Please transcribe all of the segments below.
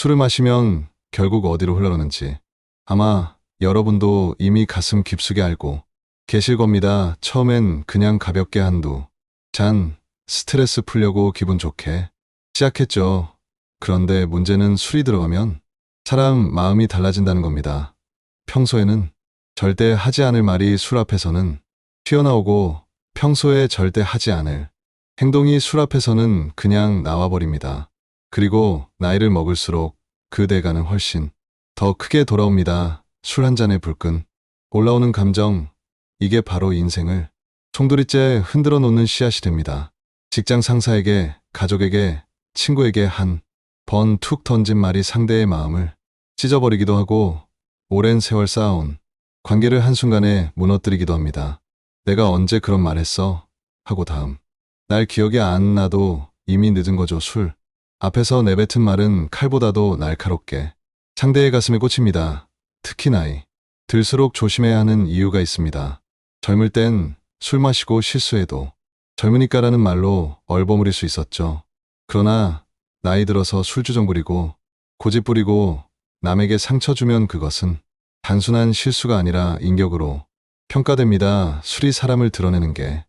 술을 마시면 결국 어디로 흘러가는지 아마 여러분도 이미 가슴 깊숙이 알고 계실 겁니다. 처음엔 그냥 가볍게 한두 잔 스트레스 풀려고 기분 좋게 시작했죠. 그런데 문제는 술이 들어가면 사람 마음이 달라진다는 겁니다. 평소에는 절대 하지 않을 말이 술 앞에서는 튀어나오고 평소에 절대 하지 않을 행동이 술 앞에서는 그냥 나와버립니다. 그리고 나이를 먹을수록 그 대가는 훨씬 더 크게 돌아옵니다. 술 한 잔의 불끈 올라오는 감정, 이게 바로 인생을 송두리째 흔들어 놓는 씨앗이 됩니다. 직장 상사에게, 가족에게, 친구에게 한 번 툭 던진 말이 상대의 마음을 찢어버리기도 하고 오랜 세월 쌓아온 관계를 한순간에 무너뜨리기도 합니다. 내가 언제 그런 말 했어? 하고 다음. 날 기억이 안 나도 이미 늦은 거죠, 술. 앞에서 내뱉은 말은 칼보다도 날카롭게 상대의 가슴에 꽂힙니다. 특히 나이. 들수록 조심해야 하는 이유가 있습니다. 젊을 땐 술 마시고 실수해도 젊으니까라는 말로 얼버무릴 수 있었죠. 그러나 나이 들어서 술주정 부리고 고집 부리고 남에게 상처 주면 그것은 단순한 실수가 아니라 인격으로 평가됩니다. 술이 사람을 드러내는 게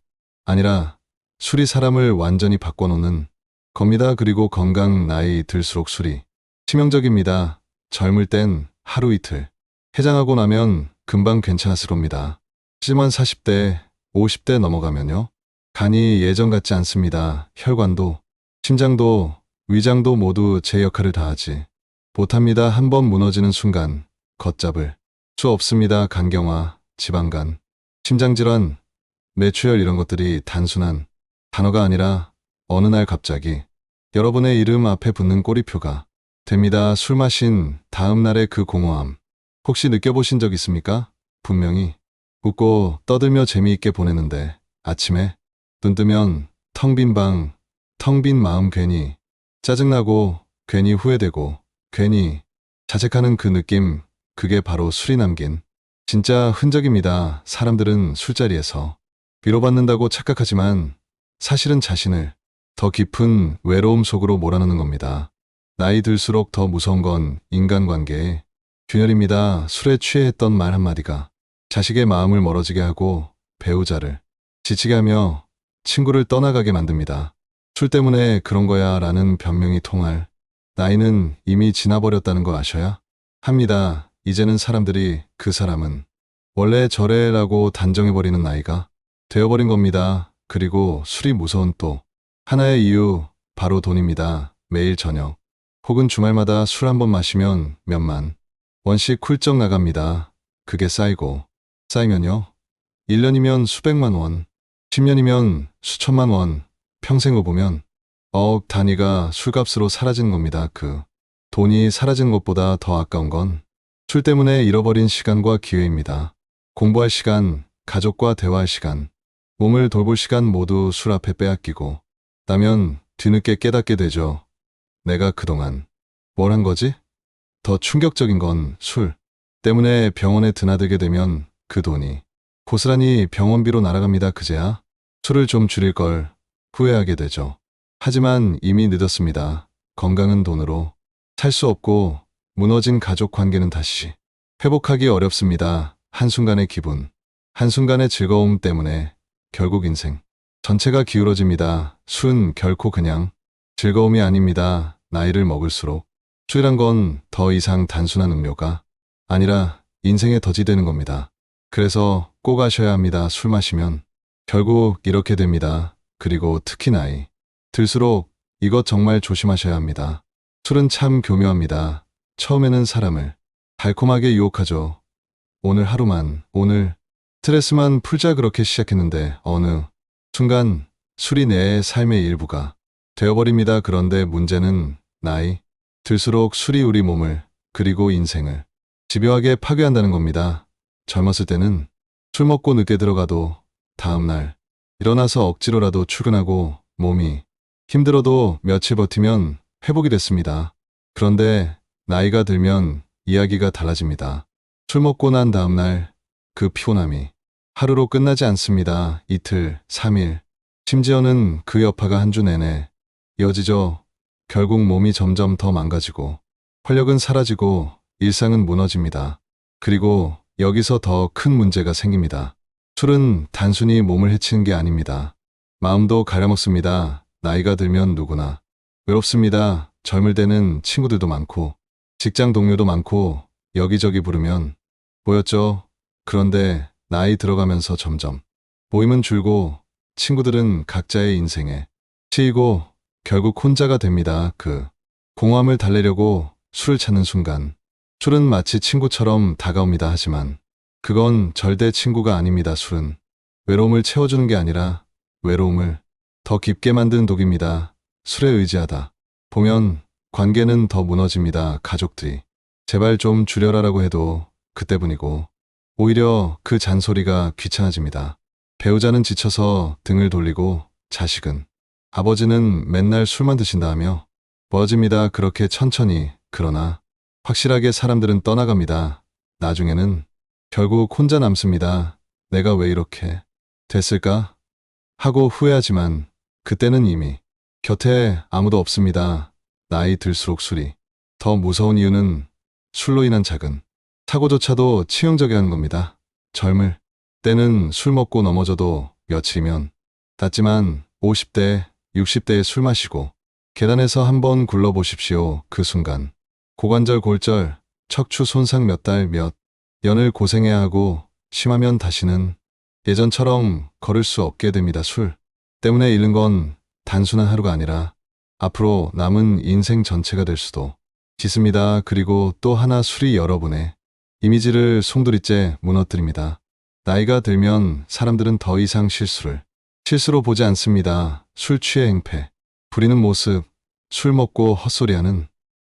아니라 술이 사람을 완전히 바꿔놓는 겁니다. 그리고 건강 나이 들수록 술이 치명적입니다. 젊을 땐 하루 이틀 해장하고 나면 금방 괜찮았을 겁니다. 하지만 40대, 50대 넘어가면요. 간이 예전 같지 않습니다. 혈관도, 심장도, 위장도 모두 제 역할을 다하지. 못합니다. 한번 무너지는 순간 걷잡을 수 없습니다. 간경화, 지방간, 심장질환, 뇌출혈 이런 것들이 단순한 단어가 아니라 어느 날 갑자기 여러분의 이름 앞에 붙는 꼬리표가 됩니다. 술 마신 다음 날의 그 공허함. 혹시 느껴보신 적 있습니까? 분명히 웃고 떠들며 재미있게 보내는데 아침에 눈 뜨면 텅 빈 방, 텅 빈 마음 괜히 짜증나고 괜히 후회되고 괜히 자책하는 그 느낌 그게 바로 술이 남긴 진짜 흔적입니다. 사람들은 술자리에서 위로받는다고 착각하지만 사실은 자신을 더 깊은 외로움 속으로 몰아넣는 겁니다. 나이 들수록 더 무서운 건 인간관계의 균열입니다. 술에 취해 했던 말 한마디가 자식의 마음을 멀어지게 하고 배우자를 지치게 하며 친구를 떠나가게 만듭니다. 술 때문에 그런 거야 라는 변명이 통할 나이는 이미 지나버렸다는 거 아셔야 합니다. 이제는 사람들이 그 사람은 원래 저래라고 단정해버리는 나이가 되어버린 겁니다. 그리고 술이 무서운 또 하나의 이유 바로 돈입니다. 매일 저녁 혹은 주말마다 술 한 번 마시면 몇만 원씩 훌쩍 나갑니다. 그게 쌓이고 쌓이면요. 1년이면 수백만 원, 10년이면 수천만 원, 평생 후 보면 어억 단위가 술값으로 사라지는 겁니다. 그 돈이 사라진 것보다 더 아까운 건 술 때문에 잃어버린 시간과 기회입니다. 공부할 시간, 가족과 대화할 시간, 몸을 돌볼 시간 모두 술 앞에 빼앗기고 나면 뒤늦게 깨닫게 되죠. 내가 그동안 뭘 한 거지? 더 충격적인 건 술 때문에 병원에 드나들게 되면 그 돈이 고스란히 병원비로 날아갑니다. 그제야 술을 좀 줄일 걸 후회하게 되죠. 하지만 이미 늦었습니다. 건강은 돈으로 살 수 없고 무너진 가족 관계는 다시 회복하기 어렵습니다. 한순간의 기분, 한순간의 즐거움 때문에 결국 인생 전체가 기울어집니다. 술은 결코 그냥 즐거움이 아닙니다. 나이를 먹을수록 술이란 건 더 이상 단순한 음료가 아니라 인생의 덫이 되는 겁니다. 그래서 꼭 아셔야 합니다. 술 마시면 결국 이렇게 됩니다. 그리고 특히 나이 들수록 이것 정말 조심하셔야 합니다. 술은 참 교묘합니다. 처음에는 사람을 달콤하게 유혹하죠. 오늘 하루만, 오늘 스트레스만 풀자 그렇게 시작했는데 어느 순간 술이 내 삶의 일부가 되어버립니다. 그런데 문제는 나이 들수록 술이 우리 몸을 그리고 인생을 집요하게 파괴한다는 겁니다. 젊었을 때는 술 먹고 늦게 들어가도 다음날 일어나서 억지로라도 출근하고 몸이 힘들어도 며칠 버티면 회복이 됐습니다. 그런데 나이가 들면 이야기가 달라집니다. 술 먹고 난 다음날 그 피곤함이 하루로 끝나지 않습니다. 이틀, 3일, 심지어는 그 여파가 한 주 내내 이어지죠. 결국 몸이 점점 더 망가지고 활력은 사라지고 일상은 무너집니다. 그리고 여기서 더 큰 문제가 생깁니다. 술은 단순히 몸을 해치는 게 아닙니다. 마음도 가려먹습니다. 나이가 들면 누구나. 외롭습니다. 젊을 때는 친구들도 많고, 직장 동료도 많고, 여기저기 부르면 보였죠. 그런데 나이 들어가면서 점점 모임은 줄고 친구들은 각자의 인생에 치이고 결국 혼자가 됩니다. 그 공허함을 달래려고 술을 찾는 순간 술은 마치 친구처럼 다가옵니다. 하지만 그건 절대 친구가 아닙니다. 술은 외로움을 채워주는 게 아니라 외로움을 더 깊게 만드는 독입니다. 술에 의지하다 보면 관계는 더 무너집니다. 가족들이 제발 좀 줄여라라고 해도 그때뿐이고 오히려 그 잔소리가 귀찮아집니다. 배우자는 지쳐서 등을 돌리고 자식은 아버지는 맨날 술만 드신다 하며 멀어집니다. 그렇게 천천히 그러나 확실하게 사람들은 떠나갑니다. 나중에는 결국 혼자 남습니다. 내가 왜 이렇게 됐을까? 하고 후회하지만 그때는 이미 곁에 아무도 없습니다. 나이 들수록 술이 더 무서운 이유는 술로 인한 작은 사고조차도 치명적이 하는 겁니다. 젊을 때는 술 먹고 넘어져도 며칠이면 낫지만 50대, 60대에 술 마시고 계단에서 한번 굴러보십시오. 그 순간 고관절 골절, 척추 손상 몇 달몇 년을 고생해야 하고 심하면 다시는 예전처럼 걸을 수 없게 됩니다. 술 때문에 잃는 건 단순한 하루가 아니라 앞으로 남은 인생 전체가 될 수도 있습니다. 그리고 또 하나 술이 여러분의 이미지를 송두리째 무너뜨립니다. 나이가 들면 사람들은 더 이상 실수를 실수로 보지 않습니다. 술 취해 행패, 부리는 모습, 술 먹고 헛소리하는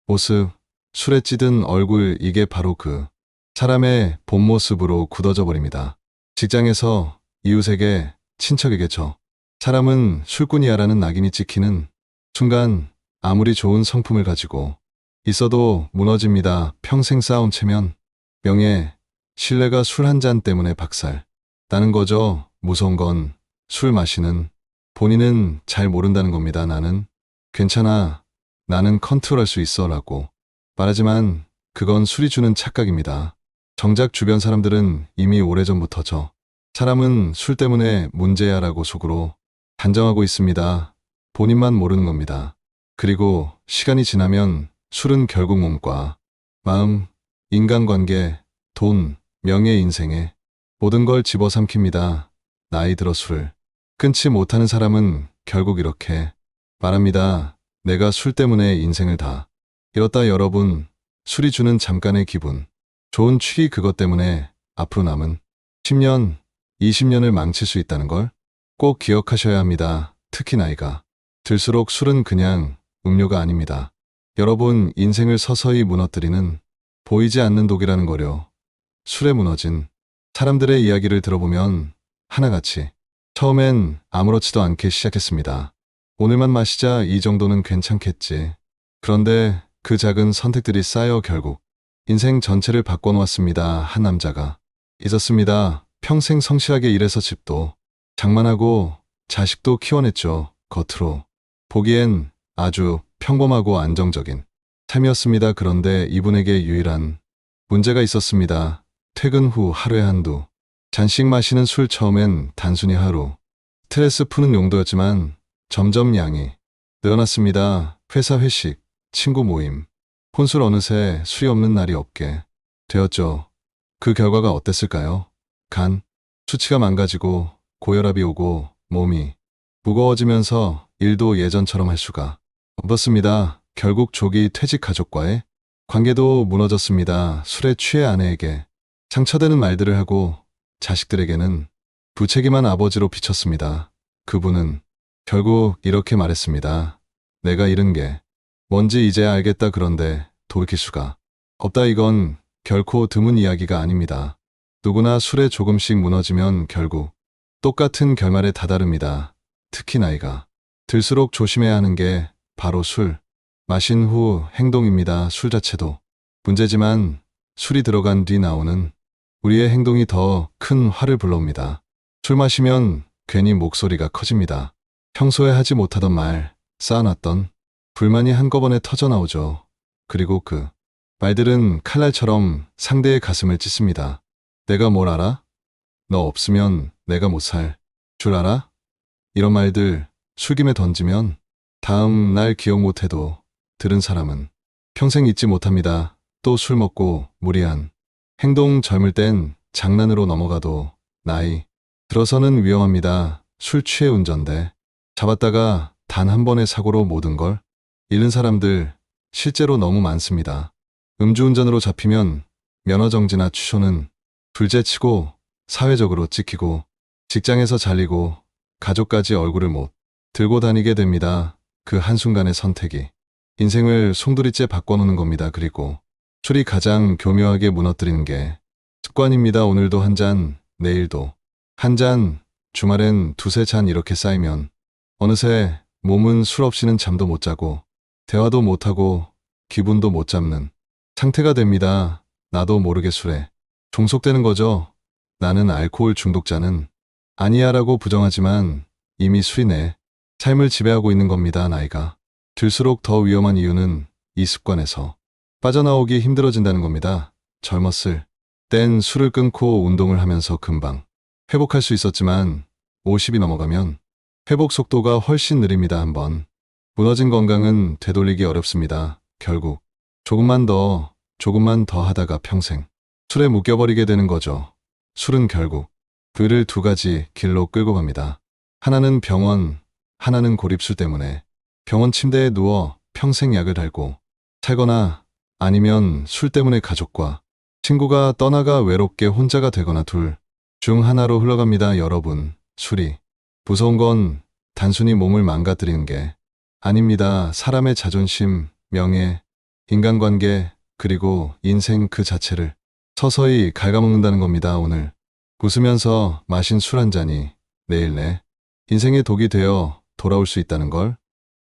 모습, 술에 찌든 얼굴 이게 바로 그 사람의 본 모습으로 굳어져 버립니다. 직장에서 이웃에게 친척에게 저 사람은 술꾼이야라는 낙인이 찍히는 순간 아무리 좋은 성품을 가지고 있어도 무너집니다. 평생 쌓은 체면, 명예, 신뢰가 술 한 잔 때문에 박살 나는 거죠. 무서운 건 술 마시는 본인은 잘 모른다는 겁니다. 나는 괜찮아. 나는 컨트롤할 수 있어. 라고 말하지만 그건 술이 주는 착각입니다. 정작 주변 사람들은 이미 오래전부터 저 사람은 술 때문에 문제야 라고 속으로 단정하고 있습니다. 본인만 모르는 겁니다. 그리고 시간이 지나면 술은 결국 몸과 마음, 인간관계, 돈, 명예 인생에 모든 걸 집어삼킵니다. 나이 들어 술을 끊지 못하는 사람은 결국 이렇게 말합니다. 내가 술 때문에 인생을 다 잃었다 여러분. 술이 주는 잠깐의 기분. 좋은 취기 그것 때문에 앞으로 남은 10년, 20년을 망칠 수 있다는 걸 꼭 기억하셔야 합니다. 특히 나이가 들수록 술은 그냥 음료가 아닙니다. 여러분 인생을 서서히 무너뜨리는 보이지 않는 독이라는 거려. 술에 무너진 사람들의 이야기를 들어보면 하나같이 처음엔 아무렇지도 않게 시작했습니다. 오늘만 마시자 이 정도는 괜찮겠지. 그런데 그 작은 선택들이 쌓여 결국 인생 전체를 바꿔놓았습니다. 한 남자가 있었습니다. 평생 성실하게 일해서 집도 장만하고 자식도 키워냈죠. 겉으로 보기엔 아주 평범하고 안정적인 삶이었습니다. 그런데 이분에게 유일한 문제가 있었습니다. 퇴근 후 하루에 한두 잔씩 마시는 술 처음엔 단순히 하루 스트레스 푸는 용도였지만 점점 양이 늘어났습니다. 회사 회식, 친구 모임, 혼술 어느새 술이 없는 날이 없게 되었죠. 그 결과가 어땠을까요? 간, 수치가 망가지고 고혈압이 오고 몸이 무거워지면서 일도 예전처럼 할 수가 없었습니다. 결국 조기 퇴직 가족과의 관계도 무너졌습니다. 술에 취해 아내에게 상처되는 말들을 하고 자식들에게는 부책임한 아버지로 비쳤습니다. 그분은 결국 이렇게 말했습니다. 내가 잃은 게 뭔지 이제야 알겠다 그런데 돌이킬 수가 없다 이건 결코 드문 이야기가 아닙니다. 누구나 술에 조금씩 무너지면 결국 똑같은 결말에 다다릅니다. 특히 나이가 들수록 조심해야 하는 게 바로 술, 마신 후 행동입니다. 술 자체도 문제지만 술이 들어간 뒤 나오는 우리의 행동이 더 큰 화를 불러옵니다. 술 마시면 괜히 목소리가 커집니다. 평소에 하지 못하던 말, 쌓아놨던 불만이 한꺼번에 터져 나오죠. 그리고 그 말들은 칼날처럼 상대의 가슴을 찢습니다. 내가 뭘 알아? 너 없으면 내가 못 살. 줄 알아? 이런 말들 술김에 던지면 다음 날 기억 못해도 들은 사람은 평생 잊지 못합니다. 또 술 먹고 무리한 행동 젊을 땐 장난으로 넘어가도 나이 들어서는 위험합니다. 술 취해 운전대 잡았다가 단 한 번의 사고로 모든 걸 잃는 사람들 실제로 너무 많습니다. 음주운전으로 잡히면 면허정지나 취소는 둘째치고 사회적으로 찍히고 직장에서 잘리고 가족까지 얼굴을 못 들고 다니게 됩니다. 그 한순간의 선택이 인생을 송두리째 바꿔놓는 겁니다. 그리고 술이 가장 교묘하게 무너뜨리는 게 습관입니다. 오늘도 한 잔, 내일도 한 잔, 주말엔 두세 잔 이렇게 쌓이면 어느새 몸은 술 없이는 잠도 못 자고 대화도 못하고 기분도 못 잡는 상태가 됩니다. 나도 모르게 술에 종속되는 거죠. 나는 알코올 중독자는 아니야라고 부정하지만 이미 술이 내 삶을 지배하고 있는 겁니다. 나이가 들수록 더 위험한 이유는 이 습관에서 빠져나오기 힘들어진다는 겁니다. 젊었을 땐 술을 끊고 운동을 하면서 금방 회복할 수 있었지만 50이 넘어가면 회복 속도가 훨씬 느립니다. 한번 무너진 건강은 되돌리기 어렵습니다. 결국 조금만 더 조금만 더 하다가 평생 술에 묶여버리게 되는 거죠. 술은 결국 그를 두 가지 길로 끌고 갑니다. 하나는 병원, 하나는 고립술 때문에 병원 침대에 누워 평생 약을 달고 살거나 아니면 술 때문에 가족과 친구가 떠나가 외롭게 혼자가 되거나 둘 중 하나로 흘러갑니다. 여러분, 술이 무서운 건 단순히 몸을 망가뜨리는 게 아닙니다. 사람의 자존심, 명예, 인간관계, 그리고 인생 그 자체를 서서히 갉아먹는다는 겁니다. 오늘 웃으면서 마신 술 한 잔이 내일 내 인생의 독이 되어 돌아올 수 있다는 걸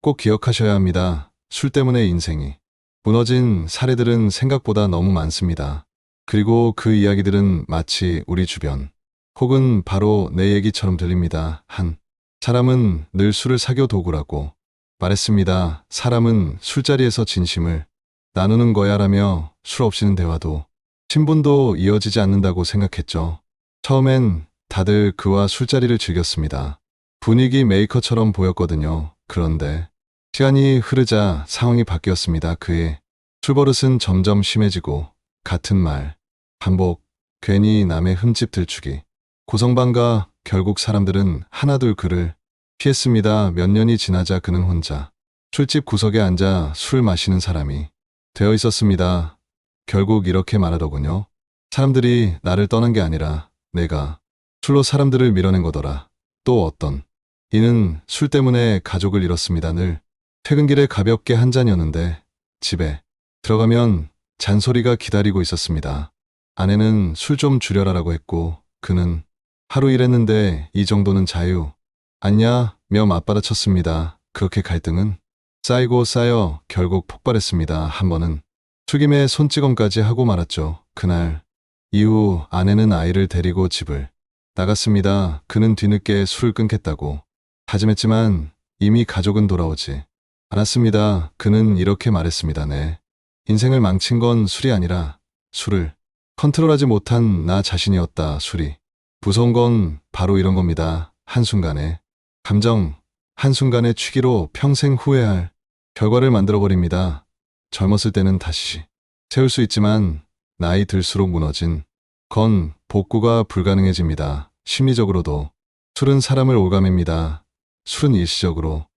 꼭 기억하셔야 합니다. 술 때문에 인생이 무너진 사례들은 생각보다 너무 많습니다. 그리고 그 이야기들은 마치 우리 주변 혹은 바로 내 얘기처럼 들립니다. 한 사람은 늘 술을 사교 도구라고 말했습니다. 사람은 술자리에서 진심을 나누는 거야 라며 술 없이는 대화도 친분도 이어지지 않는다고 생각했죠. 처음엔 다들 그와 술자리를 즐겼습니다. 분위기 메이커처럼 보였거든요. 그런데 시간이 흐르자 상황이 바뀌었습니다. 그의 술버릇은 점점 심해지고 같은 말, 반복, 괜히 남의 흠집 들추기. 고성방가 결국 사람들은 하나둘 그를 피했습니다. 몇 년이 지나자 그는 혼자 술집 구석에 앉아 술 마시는 사람이 되어 있었습니다. 결국 이렇게 말하더군요. 사람들이 나를 떠난 게 아니라 내가 술로 사람들을 밀어낸 거더라. 또 어떤 이는 술 때문에 가족을 잃었습니다. 늘 퇴근길에 가볍게 한 잔이었는데 집에 들어가면 잔소리가 기다리고 있었습니다. 아내는 술 좀 줄여라라고 했고 그는 하루 일했는데 이 정도는 자유 아니냐 며 맞받아쳤습니다. 그렇게 갈등은 쌓이고 쌓여 결국 폭발했습니다. 한 번은 술김에 손찌검까지 하고 말았죠. 그날 이후 아내는 아이를 데리고 집을 나갔습니다. 그는 뒤늦게 술 끊겠다고 다짐했지만 이미 가족은 돌아오지 않았습니다. 그는 이렇게 말했습니다. 네. 인생을 망친 건 술이 아니라 술을 컨트롤하지 못한 나 자신이었다. 술이. 무서운 건 바로 이런 겁니다. 한순간에 감정, 한순간의 취기로 평생 후회할 결과를 만들어버립니다. 젊었을 때는 다시 세울 수 있지만 나이 들수록 무너진 건 복구가 불가능해집니다. 심리적으로도 술은 사람을 올가맵니다. 술은 일시적으로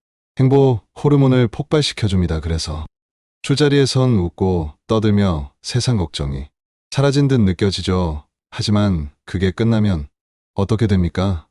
행복 호르몬을 폭발시켜줍니다. 그래서 술자리에선 웃고 떠들며 세상 걱정이 사라진 듯 느껴지죠. 하지만 그게 끝나면 어떻게 됩니까?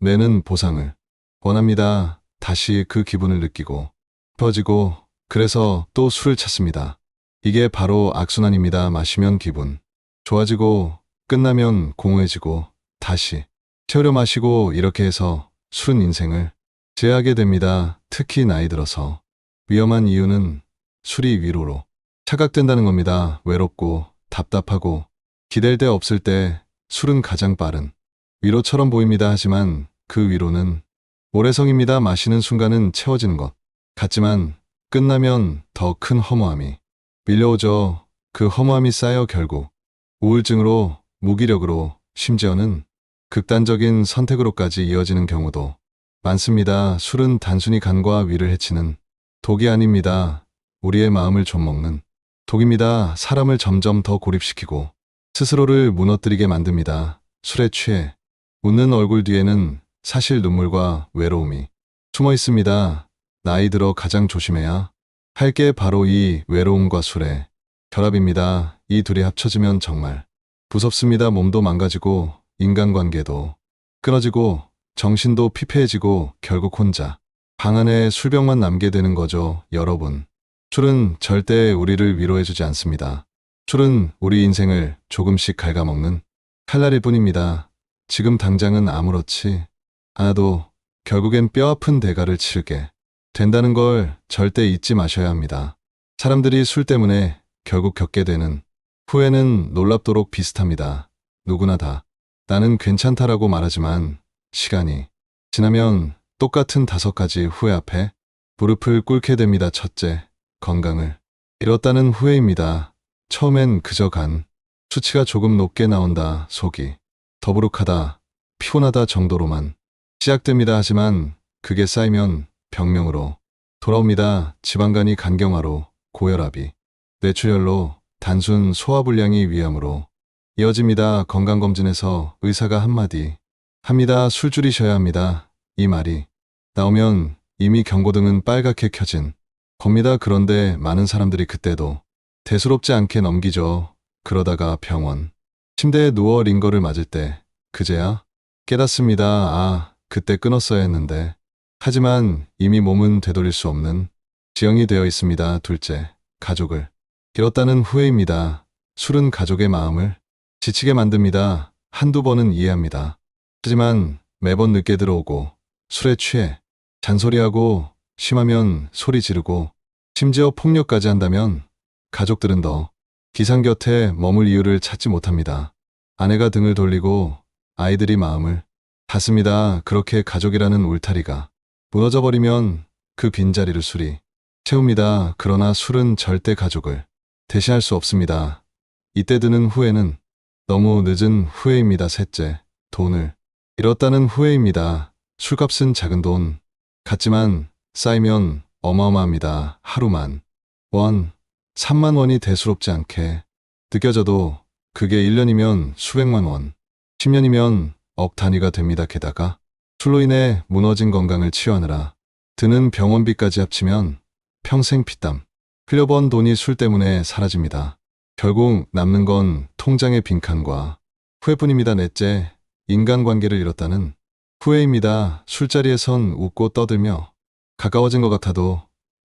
뇌는 보상을 원합니다. 다시 그 기분을 느끼고 퍼지고 그래서 또 술을 찾습니다. 이게 바로 악순환입니다. 마시면 기분 좋아지고 끝나면 공허해지고 다시 채우려 마시고 이렇게 해서 술은 인생을 제하게 됩니다. 특히 나이 들어서 위험한 이유는 술이 위로로 착각된다는 겁니다. 외롭고 답답하고 기댈 데 없을 때 술은 가장 빠른 위로처럼 보입니다. 하지만 그 위로는 모래성입니다. 마시는 순간은 채워지는 것 같지만 끝나면 더 큰 허무함이 밀려오죠. 그 허무함이 쌓여 결국 우울증으로, 무기력으로, 심지어는 극단적인 선택으로까지 이어지는 경우도 많습니다. 술은 단순히 간과 위를 해치는 독이 아닙니다. 우리의 마음을 좀먹는 독입니다. 사람을 점점 더 고립시키고 스스로를 무너뜨리게 만듭니다. 술에 취해 웃는 얼굴 뒤에는 사실 눈물과 외로움이 숨어 있습니다. 나이 들어 가장 조심해야 할 게 바로 이 외로움과 술의 결합입니다. 이 둘이 합쳐지면 정말 무섭습니다. 몸도 망가지고 인간관계도 끊어지고 정신도 피폐해지고 결국 혼자 방 안에 술병만 남게 되는 거죠. 여러분. 술은 절대 우리를 위로해주지 않습니다. 술은 우리 인생을 조금씩 갉아먹는 칼날일 뿐입니다. 지금 당장은 아무렇지 않아도 결국엔 뼈아픈 대가를 치르게 된다는 걸 절대 잊지 마셔야 합니다. 사람들이 술 때문에 결국 겪게 되는 후회는 놀랍도록 비슷합니다. 누구나 다 나는 괜찮다라고 말하지만 시간이 지나면 똑같은 다섯 가지 후회 앞에 무릎을 꿇게 됩니다. 첫째, 건강을 잃었다는 후회입니다. 처음엔 그저 간 수치가 조금 높게 나온다, 속이 더부룩하다, 피곤하다 정도로만 시작됩니다. 하지만 그게 쌓이면 병명으로 돌아옵니다. 지방간이 간경화로, 고혈압이, 뇌출혈로, 단순 소화불량이 위암으로 이어집니다. 건강검진에서 의사가 한마디 합니다. 술 줄이셔야 합니다. 이 말이 나오면 이미 경고등은 빨갛게 켜진 겁니다. 그런데 많은 사람들이 그때도 대수롭지 않게 넘기죠. 그러다가 병원 침대에 누워 링거를 맞을 때 그제야 깨닫습니다. 아, 그때 끊었어야 했는데. 하지만 이미 몸은 되돌릴 수 없는 지형이 되어 있습니다. 둘째, 가족을 잃었다는 후회입니다. 술은 가족의 마음을 지치게 만듭니다. 한두 번은 이해합니다. 하지만 매번 늦게 들어오고 술에 취해 잔소리하고 심하면 소리 지르고 심지어 폭력까지 한다면 가족들은 더 기상 곁에 머물 이유를 찾지 못합니다. 아내가 등을 돌리고 아이들이 마음을 닫습니다. 그렇게 가족이라는 울타리가 무너져 버리면 그 빈자리를 술이 채웁니다. 그러나 술은 절대 가족을 대신할 수 없습니다. 이때 드는 후회는 너무 늦은 후회입니다. 셋째, 돈을 잃었다는 후회입니다. 술값은 작은 돈 같지만 쌓이면 어마어마합니다. 하루만 원, 3만 원이 대수롭지 않게 느껴져도 그게 1년이면 수백만 원, 10년이면 억 단위가 됩니다. 게다가 술로 인해 무너진 건강을 치유하느라 드는 병원비까지 합치면 평생 피땀 흘려번 돈이 술 때문에 사라집니다. 결국 남는 건 통장의 빈칸과 후회뿐입니다. 넷째, 인간관계를 잃었다는 후회입니다. 술자리에선 웃고 떠들며 가까워진 것 같아도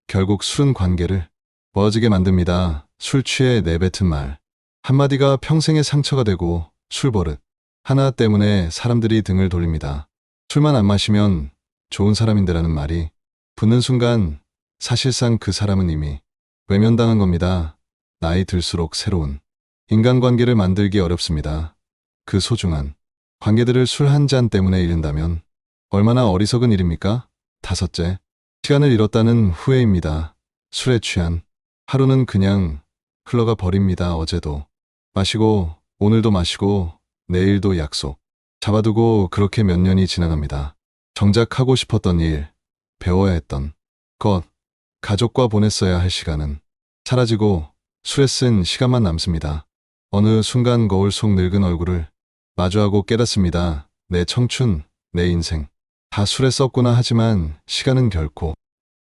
결국 술은 관계를 멀어지게 만듭니다. 술 취해 내뱉은 말 한마디가 평생의 상처가 되고 술버릇 하나 때문에 사람들이 등을 돌립니다. 술만 안 마시면 좋은 사람인데라는 말이 붙는 순간 사실상 그 사람은 이미 외면당한 겁니다. 나이 들수록 새로운 인간관계를 만들기 어렵습니다. 그 소중한 관계들을 술 한 잔 때문에 잃는다면 얼마나 어리석은 일입니까? 다섯째, 시간을 잃었다는 후회입니다. 술에 취한 하루는 그냥 흘러가 버립니다. 어제도 마시고 오늘도 마시고 내일도 약속 잡아두고 그렇게 몇 년이 지나갑니다. 정작 하고 싶었던 일, 배워야 했던 것, 가족과 보냈어야 할 시간은 사라지고 술에 쓴 시간만 남습니다. 어느 순간 거울 속 늙은 얼굴을 마주하고 깨닫습니다. 내 청춘, 내 인생. 다 술에 썼구나 하지만 시간은 결코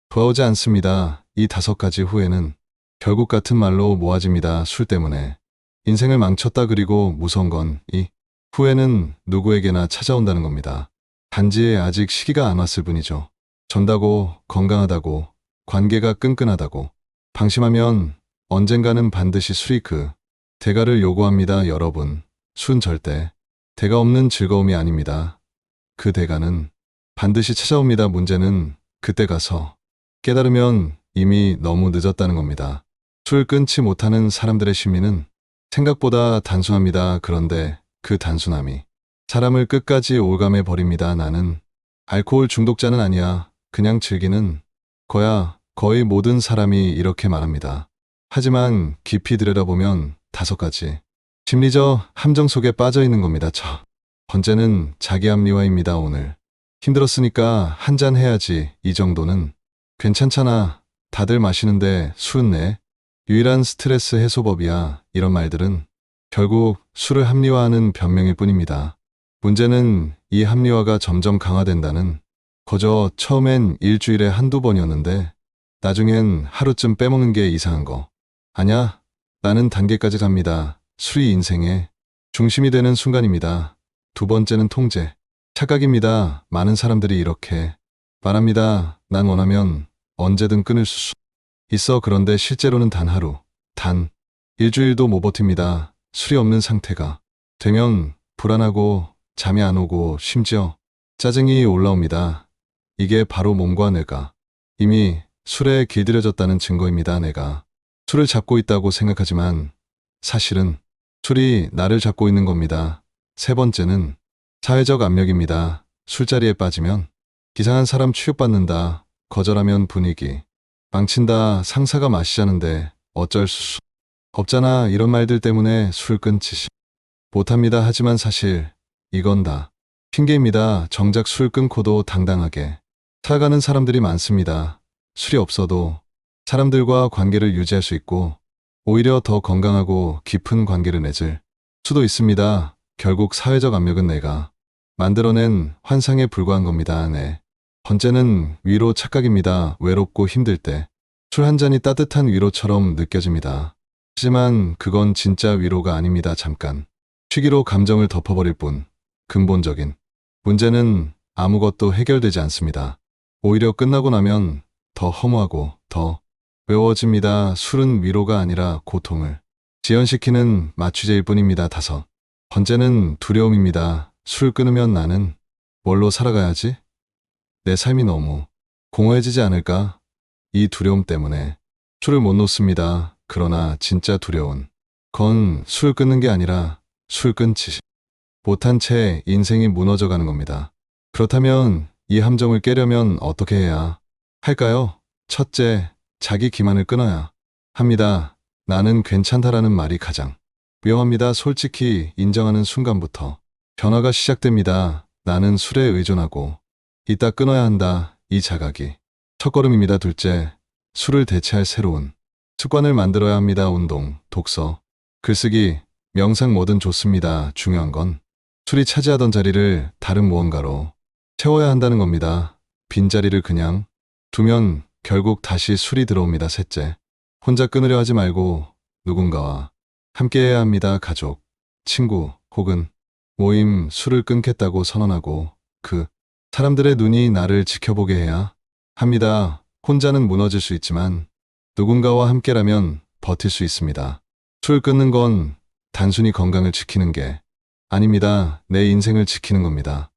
돌아오지 않습니다. 이 다섯 가지 후회는 결국 같은 말로 모아집니다. 술 때문에. 인생을 망쳤다 그리고 무서운 건 이 후회는 누구에게나 찾아온다는 겁니다. 단지 아직 시기가 안 왔을 뿐이죠. 전다고 건강하다고 관계가 끈끈하다고 방심하면 언젠가는 반드시 술이 그 대가를 요구합니다. 여러분, 순 절대 대가 없는 즐거움이 아닙니다. 그 대가는 반드시 찾아옵니다. 문제는 그때 가서 깨달으면 이미 너무 늦었다는 겁니다. 술 끊지 못하는 사람들의 심리는 생각보다 단순합니다. 그런데 그 단순함이 사람을 끝까지 올감해 버립니다. 나는 알코올 중독자는 아니야. 그냥 즐기는 거야. 거의 모든 사람이 이렇게 말합니다. 하지만 깊이 들여다보면 다섯 가지. 심리적 함정 속에 빠져 있는 겁니다. 저. 번째는 자기 합리화입니다, 오늘. 힘들었으니까 한 잔 해야지. 이 정도는. 괜찮잖아. 다들 마시는데 술은 내. 유일한 스트레스 해소법이야. 이런 말들은 결국 술을 합리화하는 변명일 뿐입니다. 문제는 이 합리화가 점점 강화된다는 거저 처음엔 일주일에 한두 번이었는데 나중엔 하루쯤 빼먹는 게 이상한 거. 아냐, 나는 단계까지 갑니다. 술이 인생의 중심이 되는 순간입니다. 두 번째는 통제. 착각입니다. 많은 사람들이 이렇게 말합니다. 난 원하면 언제든 끊을 수 있어. 그런데 실제로는 단 하루, 단 일주일도 못 버팁니다. 술이 없는 상태가 되면 불안하고 잠이 안 오고 심지어 짜증이 올라옵니다. 이게 바로 몸과 뇌가 이미 술에 길들여졌다는 증거입니다. 내가 술을 잡고 있다고 생각하지만 사실은 술이 나를 잡고 있는 겁니다. 세 번째는 사회적 압력입니다. 술자리에 빠지면 기상한 사람 취급받는다. 거절하면 분위기 망친다. 상사가 마시자는데 어쩔 수 없잖아. 이런 말들 때문에 술 끊지 시- 못합니다. 하지만 사실 이건 다 핑계입니다. 정작 술 끊고도 당당하게 살아가는 사람들이 많습니다. 술이 없어도 사람들과 관계를 유지할 수 있고 오히려 더 건강하고 깊은 관계를 맺을 수도 있습니다. 결국 사회적 압력은 내가 만들어낸 환상에 불과한 겁니다. 네. 번째는 위로 착각입니다. 외롭고 힘들 때 술 한 잔이 따뜻한 위로처럼 느껴집니다. 하지만 그건 진짜 위로가 아닙니다. 잠깐. 취기로 감정을 덮어버릴 뿐. 근본적인 문제는 아무것도 해결되지 않습니다. 오히려 끝나고 나면 더 허무하고 더 외워집니다. 술은 위로가 아니라 고통을 지연시키는 마취제일 뿐입니다. 다섯. 번째는 두려움입니다. 술 끊으면 나는 뭘로 살아가야지? 내 삶이 너무 공허해지지 않을까? 이 두려움 때문에 술을 못 놓습니다. 그러나 진짜 두려운 건 술 끊는 게 아니라 술 끊지 못한 채 인생이 무너져 가는 겁니다. 그렇다면 이 함정을 깨려면 어떻게 해야 할까요? 첫째, 자기 기만을 끊어야 합니다. 나는 괜찮다라는 말이 가장 위험합니다. 솔직히 인정하는 순간부터 변화가 시작됩니다. 나는 술에 의존하고 이따 끊어야 한다. 이 자각이 첫걸음입니다. 둘째, 술을 대체할 새로운 습관을 만들어야 합니다. 운동, 독서, 글쓰기, 명상 뭐든 좋습니다. 중요한 건 술이 차지하던 자리를 다른 무언가로 채워야 한다는 겁니다. 빈자리를 그냥 두면 결국 다시 술이 들어옵니다. 셋째, 혼자 끊으려 하지 말고 누군가와 함께해야 합니다. 가족, 친구 혹은 모임 술을 끊겠다고 선언하고 그 사람들의 눈이 나를 지켜보게 해야 합니다. 혼자는 무너질 수 있지만 누군가와 함께라면 버틸 수 있습니다. 술 끊는 건 단순히 건강을 지키는 게 아닙니다. 내 인생을 지키는 겁니다.